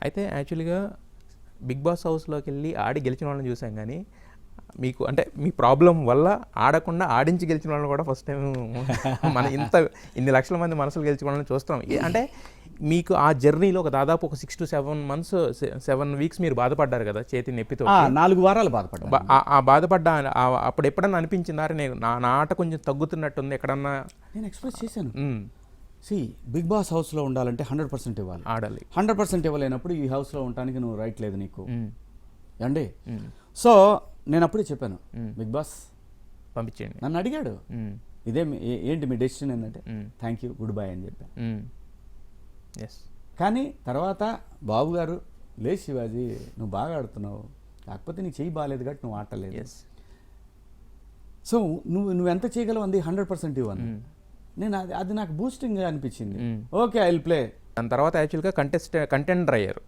అయితే యాక్చువల్గా big boss హౌస్లోకి వెళ్ళి ఆడి గెలిచిన వాళ్ళని చూసాం కానీ మీకు అంటే మీ ప్రాబ్లం వల్ల ఆడకుండా ఆడించి గెలిచిన వాళ్ళని కూడా ఫస్ట్ టైం మన ఇంత ఇన్ని లక్షల మంది మనసులు గెలిచిన వాళ్ళని చూస్తాం అంటే మీకు ఆ జర్నీలో ఒక దాదాపు ఒక six to seven months seven weeks మీరు బాధపడ్డారు కదా చేతి నొప్పితో. నాలుగు వారాలు బాధపడ్డా ఆ- బాధపడ్డ అప్పుడు ఎప్పుడన్నా అనిపించిందా? "అరే నేను నా ఆట కొంచెం తగ్గుతున్నట్టుంది ఎక్కడన్నా? నేను ఎక్స్ప్రెస్ చేశాను. సి బిగ్ బాస్ హౌస్లో ఉండాలంటే హండ్రెడ్ పర్సెంట్ ఇవ్వాలి. ఆడాలి. హండ్రెడ్ పర్సెంట్ ఇవ్వలేనప్పుడు ఈ హౌస్లో ఉండడానికి నువ్వు రైట్ లేదు నీకు. అండి సో నేను అప్పుడే చెప్పాను బిగ్ బాస్ పంపించేయండి. నన్ను అడిగాడు. ఇదే ఏంటి మీ డెసిషన్ ఏంటంటే. థ్యాంక్ యూ గుడ్ బై అని చెప్పాను. ఎస్ కానీ తర్వాత బాబు గారు లే శివాజీ నువ్వు బాగా ఆడుతున్నావు. కాకపోతే నీ చెయ్యి బాగాలేదు కాబట్టి నువ్వు ఆడలేదు సో నువ్వు నువ్వు ఎంత చేయగలవు అంది హండ్రెడ్ పర్సెంట్ ఇవ్వను. నేను అది అది నాకు బూస్టింగ్ అనిపించింది. ఓకే ఐ విల్ ప్లే దాని తర్వాత యాక్చువల్గా కంటెస్ట్ కంటెండర్ అయ్యారు.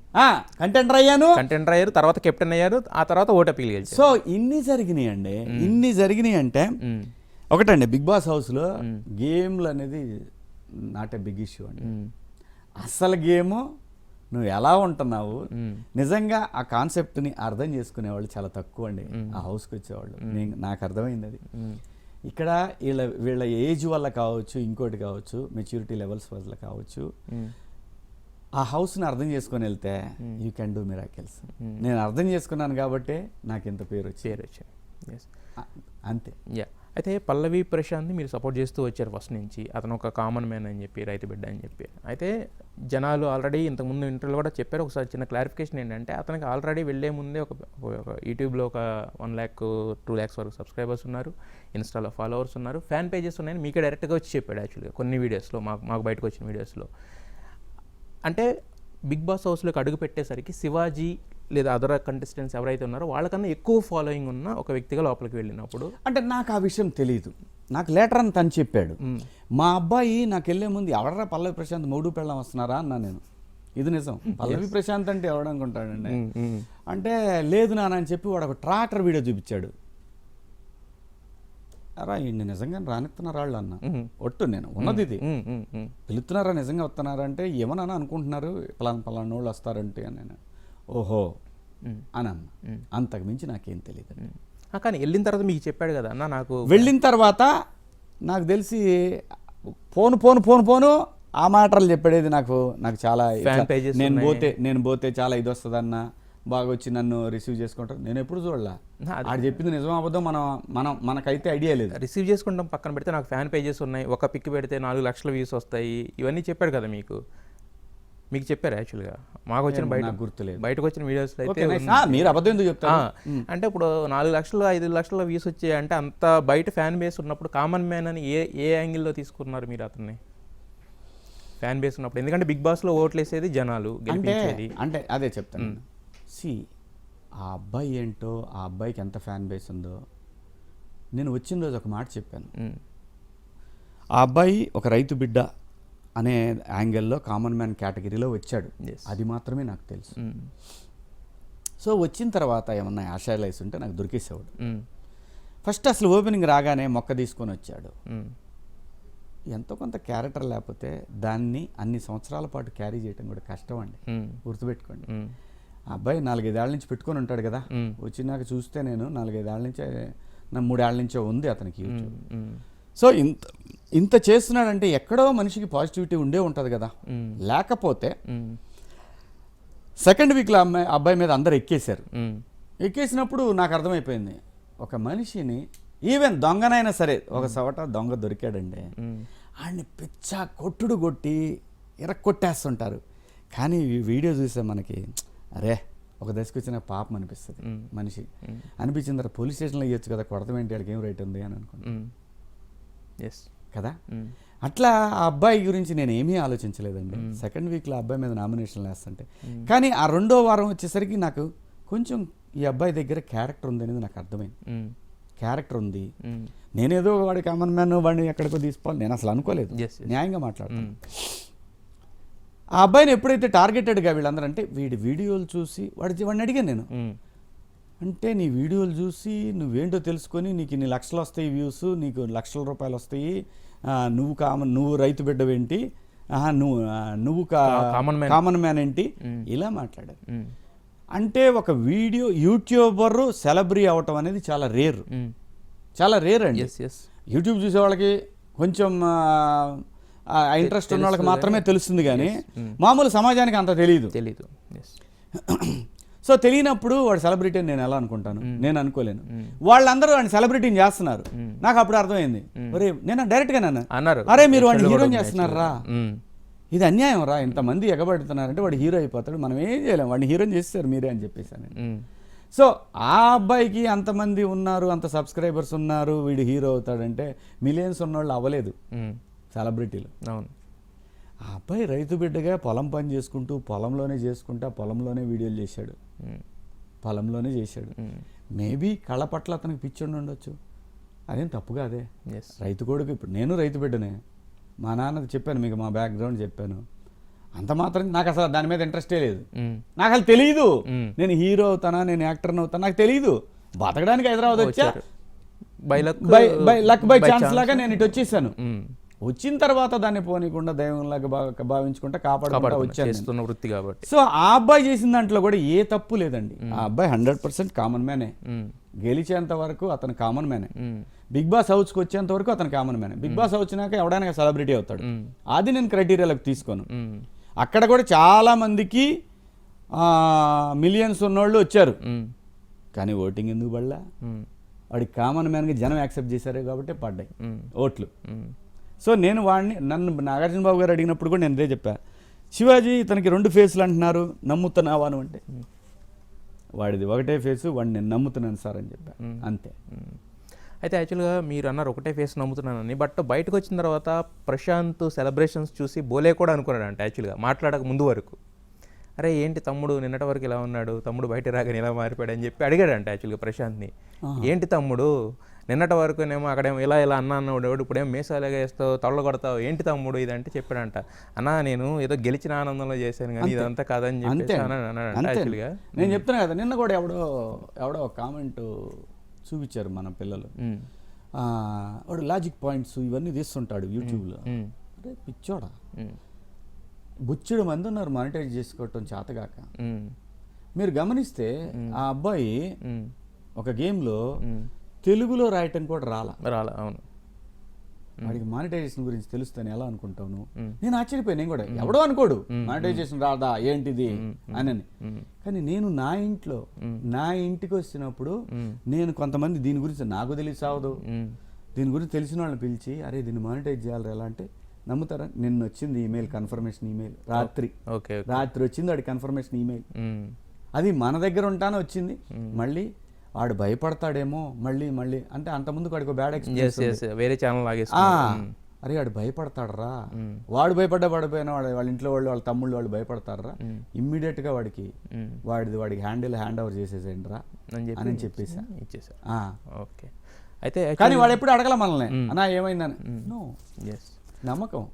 కంటెంటర్ అయ్యాను. కంటెండర్ అయ్యారు తర్వాత కెప్టెన్ అయ్యారు ఆ తర్వాత గెలిచారు. సో ఇన్ని జరిగినాయి అండి. ఇన్ని జరిగినాయి అంటే ఒకటండి బిగ్ బాస్ హౌస్లో గేమ్లు అనేది నాట్ ఎ బిగ్ ఇష్యూ అండి. అసలు గేమ్ నువ్వు ఎలా ఉంటున్నావు? నిజంగా ఆ కాన్సెప్ట్ని అర్థం చేసుకునేవాళ్ళు చాలా తక్కువ అండి. ఆ హౌస్కి వచ్చేవాళ్ళు. నాకు అర్థమైంది అది. ఇక్కడ వీళ్ళ వీళ్ళ ఏజ్ వల్ల కావచ్చు ఇంకోటి కావచ్చు మెచ్యూరిటీ లెవెల్స్ వల్ల కావచ్చు. మ్, ఆ హౌస్ని అర్థం చేసుకొని వెళ్తే యూ కెన్ డూ మిరాకిల్స్ నేను అర్థం చేసుకున్నాను కాబట్టే నాకు ఇంత పేరు వచ్చింది పేరు అ- అంతే. యా అయితే పల్లవి ప్రశాంత్ని మీరు సపోర్ట్ చేస్తూ వచ్చారు ఫస్ట్ నుంచి. అతను ఒక కామన్ మ్యాన్ అని చెప్పి రైతు బిడ్డ అని చెప్పి. అయితే జనాలు ఆల్రెడీ ఇంతకుముందు ఇంటర్వ్యూలో కూడా చెప్పారు. ఒకసారి చిన్న క్లారిఫికేషన్ ఏంటంటే అతనికి ఆల్రెడీ వెళ్ళే ముందే ఒక ఒక యూట్యూబ్లో ఒక వన్ ల్యాక్ టూ ల్యాక్స్ వరకు సబ్స్క్రైబర్స్ ఉన్నారు. ఇన్స్టాలో ఫాలోవర్స్ ఉన్నారు. ఫ్యాన్ పేజెస్ ఉన్నాయని మీకే డైరెక్ట్గా వచ్చి చెప్పాడు యాక్చువల్గా కొన్ని వీడియోస్లో మాకు మాకు బయటకు వచ్చిన వీడియోస్లో. అంటే బిగ్ బాస్ హౌస్లోకి అడుగు పెట్టేసరికి శివాజీ లేదా అదర్ కంటెస్టెంట్స్ ఎవరైతే ఉన్నారో వాళ్ళకన్నా ఎక్కువ ఫాలోయింగ్ ఉన్న ఒక వ్యక్తిగా లోపలికి వెళ్ళినప్పుడు అంటే నాకు ఆ విషయం తెలియదు నాకు లేటర్ అని తను చెప్పాడు. మ్, అబ్బాయి నాకు వెళ్ళే ముందు ఎవడరా పల్లవి ప్రశాంత్ మూడు పెళ్ళం వస్తున్నారా? అన్నా నేను. ఇది నిజం. పల్లవి ప్రశాంత్ అంటే ఎవడనుకుంటాడండి అంటే లేదు నాన్న అని చెప్పి వాడు ఒక ట్రాక్టర్ వీడియో చూపించాడు. అరా ఇన్ని నిజంగా రానిస్తున్నారు వాళ్ళు అన్న. ఒట్టు నేను ఉన్నది ఇది. పిలుస్తున్నారా నిజంగా వస్తున్నారా అంటే ఏమన్నా అనుకుంటున్నారు పలానా పలానా వాళ్ళు వస్తారంటే అని నేను. ఓహో. అని అన్న అంతకు మించి నాకేం తెలియదు కానీ వెళ్ళిన తర్వాత మీకు చెప్పాడు కదా అన్న నాకు వెళ్ళిన తర్వాత నాకు తెలిసి పోను పోను పోను పోను ఆ మాటలు చెప్పేది నాకు నాకు చాలా నేను. పోతే నేను పోతే చాలా ఇది వస్తుందన్న బాగా వచ్చి నన్ను రిసీవ్ చేసుకుంటారు. నేను ఎప్పుడు చూడలా. ఆడు చెప్పింది నిజం అబద్ధం మనం మనం మనకైతే ఐడియా లేదు. రిసీవ్ చేసుకుంటాం పక్కన పెడితే నాకు ఫ్యాన్ పేజెస్ ఉన్నాయి. ఒక పిక్ పెడితే నాలుగు లక్షల వ్యూస్ వస్తాయి. ఇవన్నీ చెప్పాడు కదా మీకు. మీకు చెప్పారు యాక్చువల్గా మాకు వచ్చిన బయట గుర్తులేదు. బయటకు వచ్చిన వీడియోస్ అయితే మీరు అబద్ధం ఎందుకు చెప్తారు? అంటే ఇప్పుడు నాలుగు లక్షలు ఐదు లక్షల వ్యూస్ వచ్చాయి అంటే అంత బయట ఫ్యాన్ బేస్ ఉన్నప్పుడు కామన్ మ్యాన్ అని ఏ ఏ యాంగిల్లో తీసుకున్నారు మీరు అతన్ని? ఫ్యాన్ బేస్ ఉన్నప్పుడు. ఎందుకంటే బిగ్ బాస్లో ఓట్లు వేసేది జనాలు గెలిపించేది. అంటే అదే చెప్తాను. సి ఆ అబ్బాయి ఏంటో ఆ అబ్బాయికి ఎంత ఫ్యాన్ బేస్ ఉందో నేను వచ్చిన రోజు ఒక మాట చెప్పాను. ఆ అబ్బాయి ఒక రైతు బిడ్డ అనే యాంగిల్లో కామన్ మ్యాన్ కేటగిరీలో వచ్చాడు. అది మాత్రమే నాకు తెలుసు. మ్, సో వచ్చిన తర్వాత ఏమన్నా ఆశాలైస్ ఉంటే నాకు దొరికేసేవాడు. మ్, ఫస్ట్ అసలు ఓపెనింగ్ రాగానే మొక్క తీసుకొని వచ్చాడు. మ్, ఎంతో కొంత క్యారెక్టర్ లేకపోతే దాన్ని అన్ని సంవత్సరాల పాటు క్యారీ చేయడం కూడా కష్టం అండి. గుర్తుపెట్టుకోండి. అబ్బాయి నాలుగైదేళ్ళ నుంచి పెట్టుకొని ఉంటాడు కదా. వచ్చినాక చూస్తే నేను నాలుగైదేళ్ళ నుంచే నా మూడేళ్ళ నుంచే ఉంది అతనికి యూట్యూబ్ సో ఇంత ఇంత చేస్తున్నాడంటే ఎక్కడో మనిషికి పాజిటివిటీ ఉండే ఉంటుంది కదా. లేకపోతే సెకండ్ వీక్లో అమ్మాయి అబ్బాయి మీద అందరు ఎక్కేశారు. ఎక్కేసినప్పుడు నాకు అర్థమైపోయింది ఒక మనిషిని ఈవెన్ దొంగనైనా సరే ఒక సవట దొంగ దొరికాడండి. ఆడిని పిచ్చ కొట్టుడు కొట్టి ఇరక్కొట్టేస్తుంటారు కానీ ఈ వీడియో చూస్తే మనకి అరే ఒక దశకు వచ్చిన పాపం అనిపిస్తుంది. మనిషి. అనిపించిన తర్వాత పోలీస్ స్టేషన్లో ఇవ్వచ్చు కదా కొడతాం ఏంటి వాడికి ఏం రైట్ ఉంది అని ఎస్ కదా? మ్, అట్లా ఆ అబ్బాయి గురించి నేను ఏమీ ఆలోచించలేదండి సెకండ్ వీక్లో అబ్బాయి మీద నామినేషన్ వేస్తుంటే. కానీ ఆ రెండో వారం వచ్చేసరికి నాకు కొంచెం ఈ అబ్బాయి దగ్గర క్యారెక్టర్ ఉంది అనేది నాకు అర్థమైంది. క్యారెక్టర్ ఉంది. నేనేదో వాడి కామన్ మ్యాన్ వాడిని ఎక్కడికో తీసుకోవాలి నేను అసలు అనుకోలేదు. న్యాయంగా మాట్లాడతాను. ఆ అబ్బాయిని ఎప్పుడైతే టార్గెటెడ్గా వీళ్ళందరూ అంటే వీడి వీడియోలు చూసి వాడి వాడిని అడిగాను నేను. అంటే నీ వీడియోలు చూసి నువ్వేంటో తెలుసుకొని నీకు ఇన్ని లక్షలు వస్తాయి వ్యూస్ నీకు లక్షల రూపాయలు వస్తాయి. నువ్వు కామన్ నువ్వు రైతు బిడ్డవేంటి? నువ్వు నువ్వు కామన్ మ్యాన్. కామన్ మ్యాన్ ఏంటి? ఇలా మాట్లాడారు. అంటే ఒక వీడియో యూట్యూబర్ సెలబ్రీ అవటం అనేది చాలా రేర్. చాలా రేర్ అండి. ఎస్ ఎస్ యూట్యూబ్ చూసే వాళ్ళకి కొంచెం ఇంట్రెస్ట్ ఉన్న వాళ్ళకి మాత్రమే తెలుస్తుంది కానీ మామూలు సమాజానికి అంత తెలియదు తెలీదు. ఎస్ సో తెలియనప్పుడు వాడు సెలబ్రిటీ అని నేను ఎలా అనుకుంటాను? నేను అనుకోలేను. వాళ్ళందరూ వాడిని సెలబ్రిటీని చేస్తున్నారు. నాకు అప్పుడు అర్థమైంది. ఒరే నేను డైరెక్ట్గా నన్ను. అన్నారు. అరే మీరు వాడిని హీరోని కూడా చేస్తున్నారా? ఇది అన్యాయం రా. ఇంతమంది ఎగబడుతున్నారంటే వాడు హీరో అయిపోతాడు. మనం ఏం చేయలేం. వాడిని హీరోని చేస్తారు మీరే అని చెప్పేసాను సో ఆ అబ్బాయికి అంతమంది ఉన్నారు అంత సబ్స్క్రైబర్స్ ఉన్నారు వీడు హీరో అవుతాడంటే మిలియన్స్ ఉన్నవాళ్ళు అవ్వలేదు. సెలబ్రిటీలు అవును. ఆ అబ్బాయి రైతు బిడ్డగా పొలం పని చేసుకుంటూ పొలంలోనే చేసుకుంటూ పొలంలోనే వీడియోలు చేశాడు. పొలంలోనే చేశాడు. మేబీ కళ్ళ పట్ల అతనికి పిచ్చుండి ఉండొచ్చు. అదేం తప్పు కాదే. రైతు కొడుకు ఇప్పుడు నేను రైతు బిడ్డనే. మా నాన్నది చెప్పాను మీకు మా బ్యాక్గ్రౌండ్ చెప్పాను. అంత మాత్రం నాకు అసలు దాని మీద ఇంట్రెస్టే లేదు. నాకు అసలు తెలియదు. నేను హీరో అవుతానా నేను యాక్టర్ని అవుతానా నాకు తెలియదు బతకడానికి హైదరాబాద్ వచ్చా. By luck by luck by chance. లాగా నేను ఇటు వచ్చేసాను. వచ్చిన తర్వాత దాన్ని పోనీకుండా దైవంలాగా భా- భావించుకుంటా కాపాడుకుంటా వచ్చాను వృత్తి కాబట్టి. సో ఆ అబ్బాయి చేసిన దాంట్లో కూడా ఏ తప్పు లేదండి. ఆ అబ్బాయి హండ్రెడ్ పర్సెంట్ కామన్ మ్యానే. గెలిచేంత వరకు అతను కామన్ మ్యానే. బిగ్ బాస్ హౌస్కి వచ్చేంత వరకు అతను కామన్ మ్యానే. బిగ్ బాస్ వచ్చినాక ఎవడైనా సెలబ్రిటీ అవుతాడు. అది నేను క్రైటీరియాలోకి తీసుకోను. అక్కడ కూడా చాలా మందికి మిలియన్స్ ఉన్నోళ్ళు వచ్చారు. కానీ ఓటింగ్ ఎందుకు పడలా? వాడికి కామన్ మ్యాన్కి జనం యాక్సెప్ట్ చేశారు కాబట్టి పడ్డాయి. ఓట్లు. సో నేను వాడిని నన్ను నాగార్జున బాబు గారు అడిగినప్పుడు కూడా నేను ఇదే చెప్పా. శివాజీ ఇతనికి రెండు ఫేస్లు అంటున్నారు నమ్ముతున్నావా అని అంటే. వాడిది ఒకటే ఫేసు వాడిని నేను నమ్ముతున్నాను సార్ అని చెప్పా. అంతే. అయితే యాక్చువల్గా మీరు అన్నారు ఒకటే ఫేస్ నమ్ముతున్నానని బట్ బయటకు వచ్చిన తర్వాత ప్రశాంత్ సెలబ్రేషన్స్ చూసి బోలే కూడా అనుకున్నాడు అంటే యాక్చువల్గా మాట్లాడక ముందు వరకు. అరే ఏంటి తమ్ముడు నిన్నటి వరకు ఇలా ఉన్నాడు తమ్ముడు బయట రాగానే ఇలా మారిపోయాడు అని చెప్పి అడిగాడు అంటే యాక్చువల్గా ప్రశాంత్ని. ఏంటి తమ్ముడు నిన్నటి వరకునేమో అక్కడేమో ఇలా ఇలా అన్నా అన్నాడు ఇప్పుడేమో మేసాలుగా వేస్తావు తొళ్ళ కొడతావు ఏంటి తమ్ముడు ఇదంటే చెప్పాడంట. అన్నా నేను ఏదో గెలిచిన ఆనందంలో చేశాను కానీ ఇదంతా కాదని యాక్చువల్గా. నేను చెప్తున్నా కదా నిన్న కూడా ఎవడో ఎవడో ఒక కామెంట్ చూపించారు మన పిల్లలు. వాడు లాజిక్ పాయింట్స్ ఇవన్నీ తీస్తుంటాడు యూట్యూబ్లో. అరే పిచ్చోడా? బుచ్చుడు మంది ఉన్నారు మానిటైజ్ చేసుకోవటం చేతగాక. మీరు గమనిస్తే ఆ అబ్బాయి ఒక గేమ్లో. తెలుగులో రాయటం కూడా రాలా. రాలా అవును. వాడికి మానిటైజేషన్ గురించి తెలుస్తాను ఎలా? మ్మ్. నేను ఆశ్చర్యపోయాను నేను కూడా. ఎవడో అనుకోడు. మానిటైజేషన్ రాదా ఏంటిది? అని. కానీ నేను నా ఇంట్లో నా ఇంటికి వచ్చినప్పుడు. నేను కొంతమంది దీని గురించి నాకు తెలిసి సావదు ఉమ్, దీని గురించి తెలిసిన వాళ్ళని పిలిచి అరే దీన్ని మానిటైజ్ చేయాలి ఎలా అంటే నమ్ముతారా? నిన్న వచ్చింది ఈమెయిల్ కన్ఫర్మేషన్ ఈమెయిల్ రాత్రి. రాత్రి వచ్చింది వాడి కన్ఫర్మేషన్ ఈమెయిల్ అది మన దగ్గర ఉంటానే వచ్చింది. మళ్ళీ వాడు భయపడతాడేమో మళ్ళీ మళ్ళీ. అంటే అంతకుముందు వాడికి బ్యాడ్ ఎక్స్పీరియన్స్ వేరే ఛానల్ అరే వాడు భయపడతాడరా. వాడు భయపడ్డా పడిపోయినా వాడు వాళ్ళ ఇంట్లో వాళ్ళు వాళ్ళ తమ్ముళ్ళు వాళ్ళు భయపడతారా ఇమ్మీడియట్గా వాడికి. వాడిది వాడికి హ్యాండిల్ హ్యాండ్ ఓవర్ చేసేసేయండి రా అని చెప్పి అని చెప్పేసా. ఇచ్చేసారు ఆ. ఓకే. అయితే కానీ వాడు ఎప్పుడు అడగల మనల్ని. అన్నా ఏమైందని? నో నమ్మకం.